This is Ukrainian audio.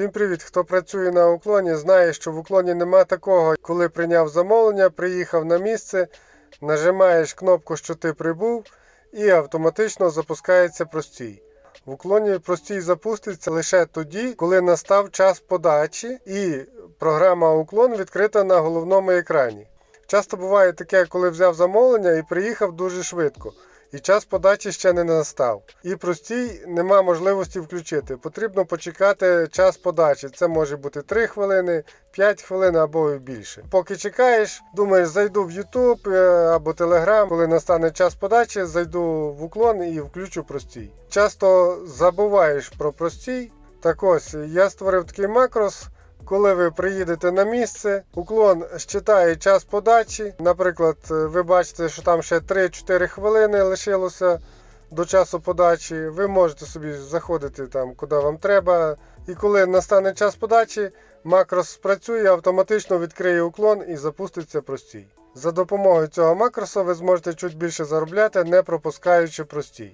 Всім привіт! Хто працює на уклоні, знає, що в уклоні нема такого, коли прийняв замовлення, приїхав на місце, нажимаєш кнопку, що ти прибув, і автоматично запускається простій. В уклоні простій запуститься лише тоді, коли настав час подачі, і програма Уклон відкрита на головному екрані. Часто буває таке, коли взяв замовлення і приїхав дуже швидко. І час подачі ще не настав. І простій нема можливості включити. Потрібно почекати час подачі. Це може бути 3 хвилини, 5 хвилин або і більше. Поки чекаєш, думаєш, зайду в YouTube е, або Telegram, коли настане час подачі, зайду в уклон і включу простій. Часто забуваєш про простій. Так ось я створив такий макрос. Коли ви приїдете на місце, уклон считає час подачі. Наприклад, ви бачите, що там ще 3-4 хвилини лишилося до часу подачі. Ви можете собі заходити там, куди вам треба. І коли настане час подачі, макрос спрацює, автоматично відкриє уклон і запуститься простій. За допомогою цього макроса ви зможете чуть більше заробляти, не пропускаючи простій.